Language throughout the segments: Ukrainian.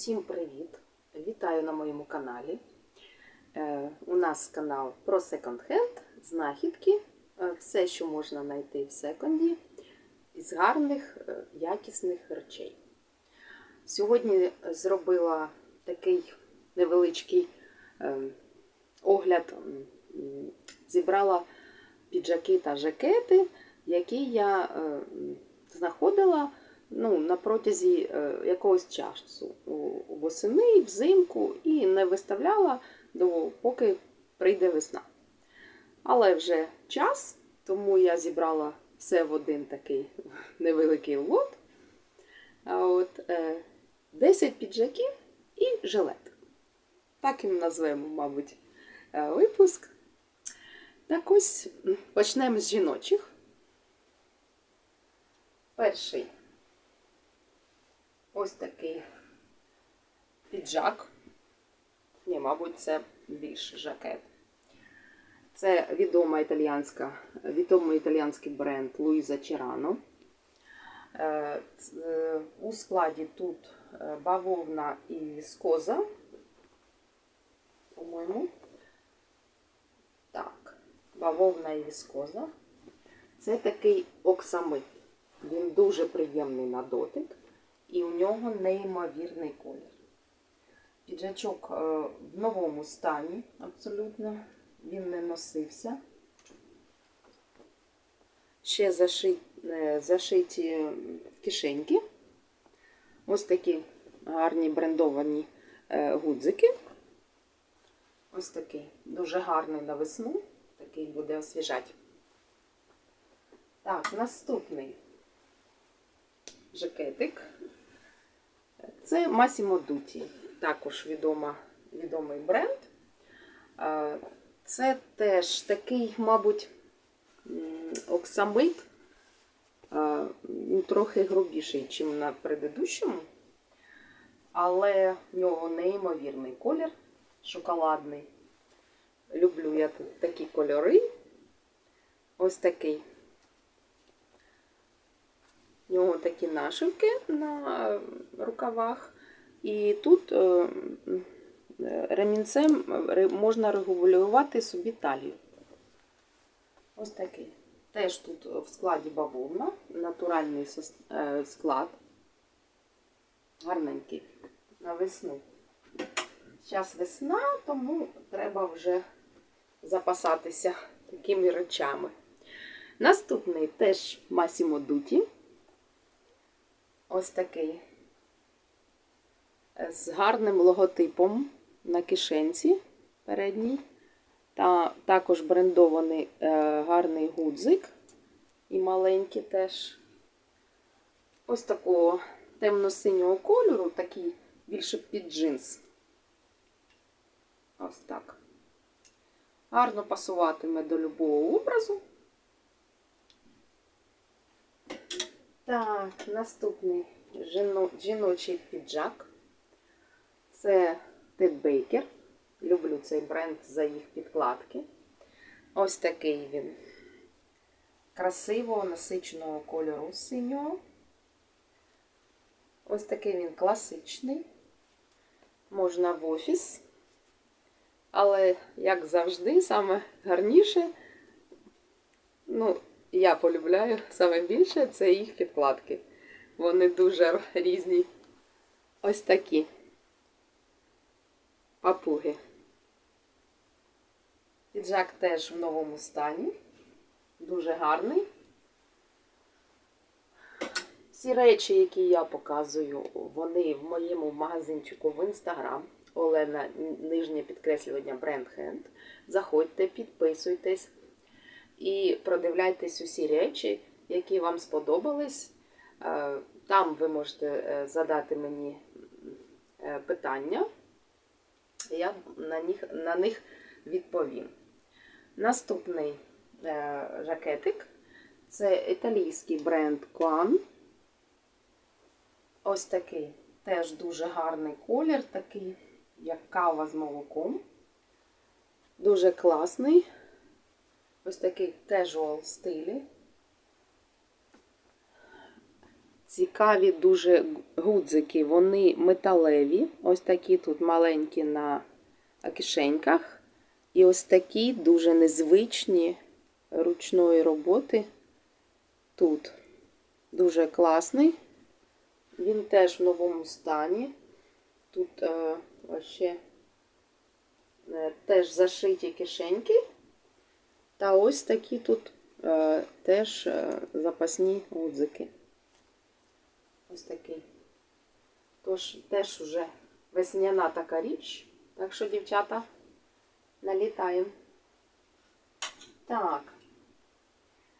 Всім привіт! Вітаю на моєму каналі. Е, у нас канал про секонд-хенд, знахідки, е, все, що можна знайти в секонді, із гарних, е, якісних речей. Сьогодні зробила такий невеличкий огляд, зібрала піджаки та жакети, які я знаходила ну, на протязі е, якогось часу восени, взимку і не виставляла, поки прийде весна. Але вже час, тому я зібрала все в один такий невеликий лот. От, е, 10 піджаків і жилет. Так і назвемо, мабуть, е, випуск. Так ось почнемо з жіночих. Перший ось такий піджак. Ні, мабуть, це більш жакет. Це відома італіянська, відомий італіянський бренд Луїза Черано. Е, е, У складі тут е, бавовна і віскоза. По-моєму. Так, бавовна і віскоза. Це такий оксамит. Він дуже приємний на дотик і у нього неймовірний колір. Піджачок е, в новому стані абсолютно. Він не носився. Ще е, зашиті кишеньки. Ось такі гарні брендовані е, гудзики. Ось такий дуже гарний на весну. Такий буде освіжати. Так, наступний жакетик. Це Massimo Dutti, також відома, відомий бренд. Це теж такий, мабуть, оксамит, е, трохи грубіший, ніж на предыдущому, але в нього неймовірний колір, шоколадний. Люблю я такі кольори. Ось такий. У нього такі нашивки на рукавах. І тут е, е, ремінцем можна регулювати собі талію. Ось такий. Теж тут в складі бавовна, натуральний е, склад. Гарненький на весну. Зараз весна, тому треба вже запасатися такими речами. Наступний теж Massimo Dutti. Ось такий. З гарним логотипом на кишенці передній. Та також брендований е, гарний гудзик. І маленький теж. Ось такого темно-синього кольору, такий більше під джинс. Ось так. Гарно пасуватиме до любого образу. Так, наступний жіно- жіночий піджак. Це Тед Бейкер. Люблю цей бренд за їх підкладки. Ось такий він. Красивого насиченого кольору синього. Ось такий він класичний. Можна в офіс. Але, як завжди, саме гарніше, ну, я полюбляю саме більше це їх підкладки. Вони дуже різні. Ось такі папуги. Піджак теж в новому стані. Дуже гарний. Всі речі, які я показую, вони в моєму магазинчику в інстаграм. Олена нижнє підкреслювання Brand Hand. Заходьте, підписуйтесь і продивляйтесь усі речі, які вам сподобались. Е, Там ви можете е, задати мені е, питання, я на них, на них відповім. Наступний жакетик це італійський бренд Quan. Ось такий теж дуже гарний колір, такий, як кава з молоком. Дуже класний. Ось такий casual стилі. Цікаві дуже гудзики. Вони металеві. Ось такі тут маленькі на кишеньках. І ось такі дуже незвичні ручної роботи. Тут дуже класний. Він теж в новому стані. Тут е, ще е, теж зашиті кишеньки. Та ось такі тут е, теж е, запасні гудзики. Ось такий. Тож теж уже весняна така річ. Так що, дівчата, налітаємо. Так.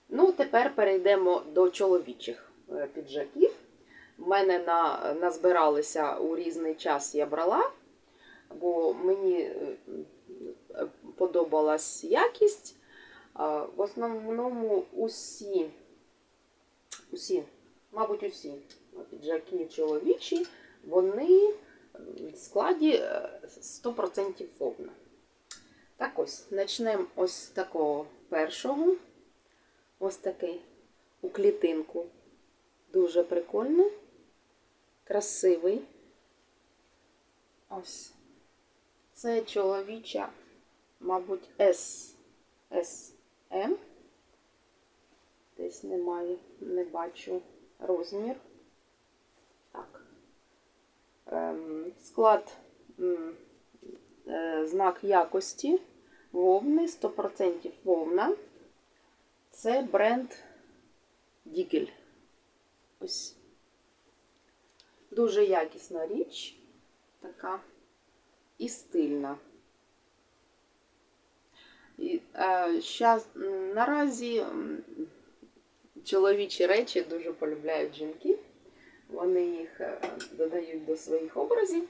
Ну, тепер перейдемо до чоловічих е, піджаків. У мене на, назбиралися у різний час я брала, бо мені е, подобалась якість. В основному усі, усі, мабуть, усі піджаки чоловічі, вони в складі е, 100% вовна. Так ось, почнемо ось з такого першого. Ось такий у клітинку. Дуже прикольний, красивий. Ось. Це чоловіча, мабуть, S. SM. Десь немає, не бачу розмір. Так. Ем, склад м, е, знак якості вовни, 100% вовна. Це бренд Дігель. Ось. Дуже якісна річ, така і стильна. Е, щас, наразі чоловічі речі дуже полюбляють жінки. Вони їх е, додають до своїх образів.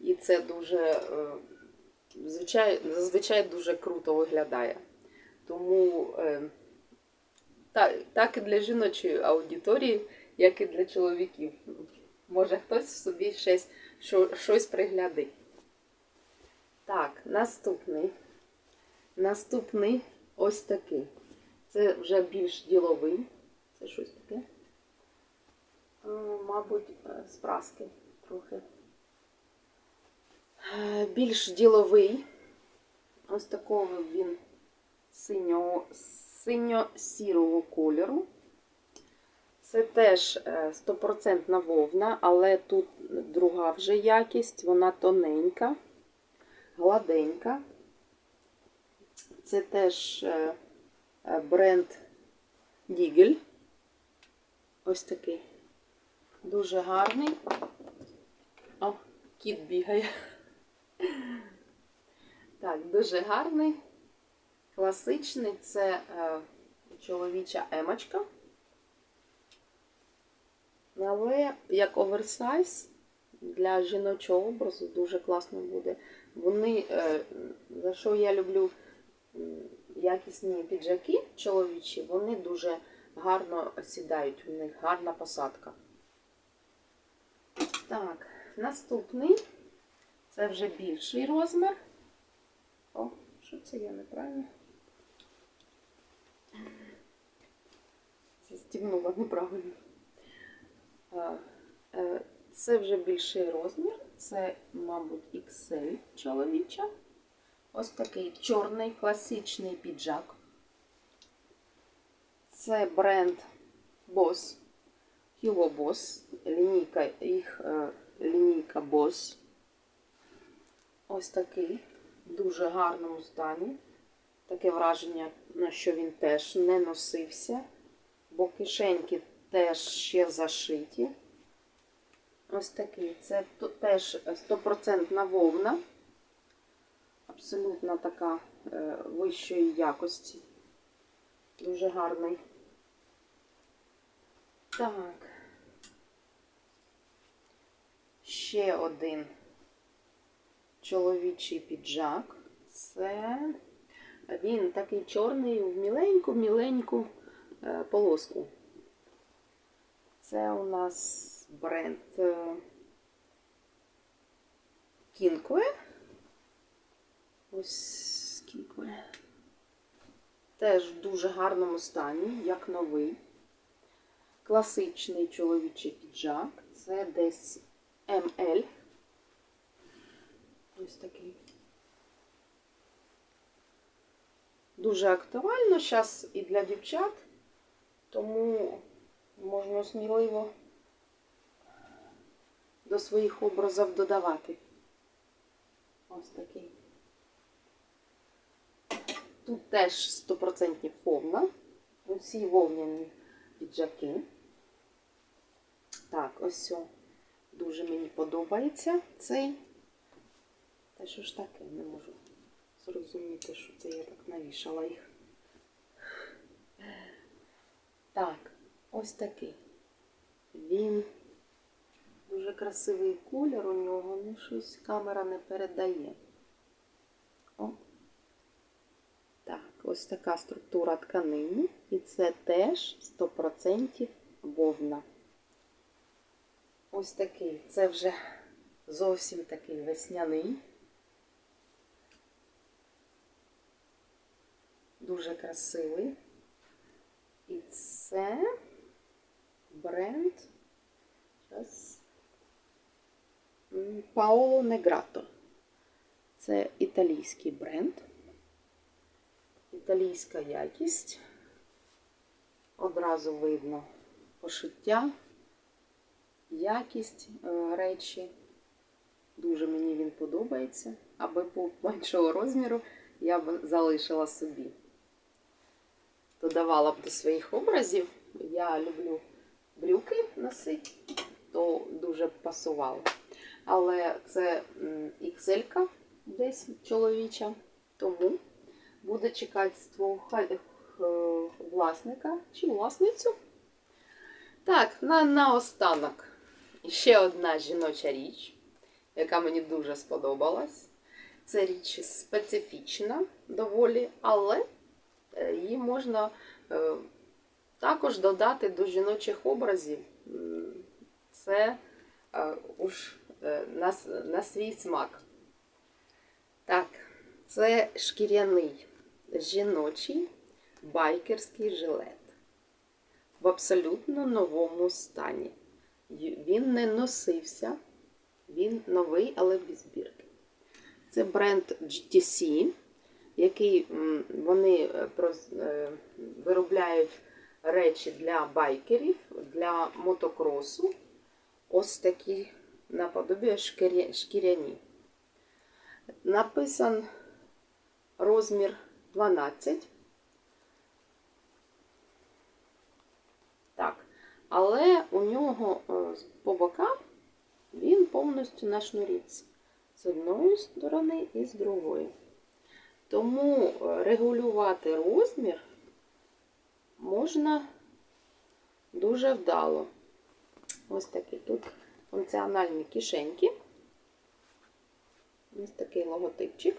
І це дуже е, звичай, зазвичай дуже круто виглядає. Тому так, так і для жіночої аудиторії, як і для чоловіків. Може хтось собі щось, щось приглядить. Так, наступний. Наступний ось такий. Це вже більш діловий. Це щось таке. Е, Мабуть, е, з праски трохи. Е, Більш діловий. Ось такого він синьо-сірого кольору. Це теж е, стопроцентна вовна, але тут друга вже якість, вона тоненька, гладенька. Це теж е, е, бренд Дігель. Ось такий. Дуже гарний. О, кіт бігає. Так, дуже гарний. Класичний це е, чоловіча емочка. Але як оверсайз для жіночого образу дуже класно буде. Вони, е, за що я люблю якісні піджаки чоловічі, вони дуже гарно сідають, у них гарна посадка. Так, наступний це вже більший розмір. О, що це я неправильно? Застігнула неправильно. Е, Це вже більший розмір. Це, мабуть, XL чоловіча. Ось такий чорний класичний піджак. Це бренд Boss. Hugo Boss. Лінійка, їх е, лінійка Boss. Ось такий. В дуже гарному стані. Таке враження, що він теж не носився, бо кишеньки теж ще зашиті. Ось такий. Це теж 100% вовна. Абсолютно така е, вищої якості. Дуже гарний. Так. Ще один чоловічий піджак. Це він такий чорний в міленьку-міленьку е, полоску. Це у нас бренд Кінкве. Ось Кінкве. Теж в дуже гарному стані, як новий. класичний чоловічий піджак. Це десь МЛ. Ось такий. Дуже актуально зараз і для дівчат, тому можна сміливо до своїх образів додавати. Ось такий. Тут теж 100% вовна. Усі вовняні піджаки. Так, ось о. Дуже мені подобається цей. Та що ж таке, не можу зрозуміти, що це я так навішала їх. Так, ось такий. Він дуже красивий колір у нього, ну щось камера не передає. О. Так, ось така структура тканини. І це теж 100% вовна. Ось такий. Це вже зовсім такий весняний. Дуже красивий. І це бренд. Зараз. Paolo Negrato. Це італійський бренд. Італійська якість. Одразу видно пошиття, якість е, речі. Дуже мені він подобається. Аби був меншого розміру, я б залишила собі. Додавала б до своїх образів. Я люблю брюки носити, то дуже пасувало. Але це XL десь чоловіча, тому буде чекати свого е, власника чи власницю. Так, на, наостанок ще одна жіноча річ, яка мені дуже сподобалась. Це річ специфічна доволі, але е, її можна е, також додати до жіночих образів. Це уж на, на свій смак. Так, це шкіряний жіночий байкерський жилет в абсолютно новому стані. Він не носився, він новий, але без збірки. Це бренд GTC, який вони виробляють речі для байкерів, для мотокросу. Ось такі наподобі шкіряні. Написан розмір 12. Так, але у нього по бокам він повністю на шнурівці. З одної сторони і з другої. Тому регулювати розмір можна дуже вдало. Ось такі тут функціональні кишеньки. Ось такий логотипчик.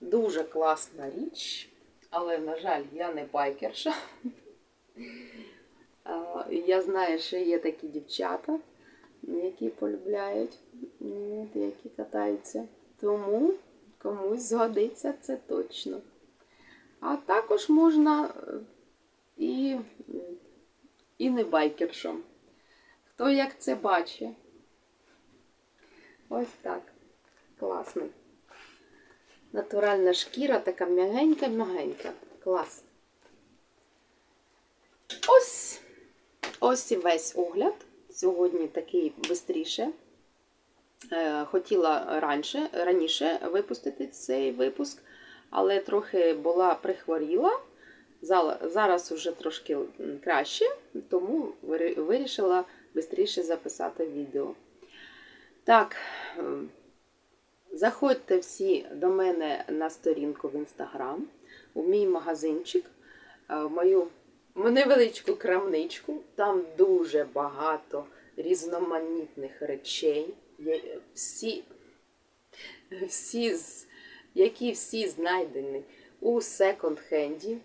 Дуже класна річ, але, на жаль, я не байкерша. Я знаю, що є такі дівчата, які полюбляють, які катаються. Тому комусь згодиться це точно. А також можна і, і не байкершом. Хто як це бачить? Ось так. Класний. Натуральна шкіра, така м'ягенька-м'ягенька. Клас. Ось ось і весь огляд. Сьогодні такий швидше. Хотіла раніше, раніше випустити цей випуск, але трохи була прихворіла. Зараз вже трошки краще, тому вирішила швидше записати відео. Так, заходьте всі до мене на сторінку в інстаграм, у мій магазинчик, в мою невеличку крамничку. Там дуже багато різноманітних речей, всі, всі, які всі знайдені у секонд-хенді.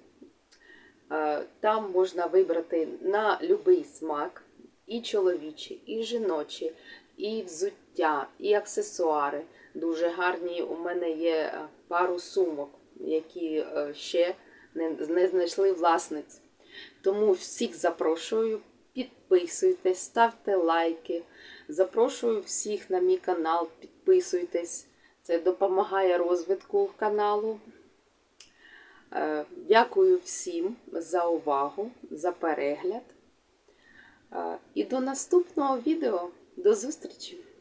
Там можна вибрати на будь-який смак і чоловічі, і жіночі, і взуття, і аксесуари. Дуже гарні. У мене є пару сумок, які ще не знайшли власниць. Тому всіх запрошую, підписуйтесь, ставте лайки. Запрошую всіх на мій канал, підписуйтесь. Це допомагає розвитку каналу. Е, Дякую всім за увагу, за перегляд. Е, І до наступного відео. До зустрічі!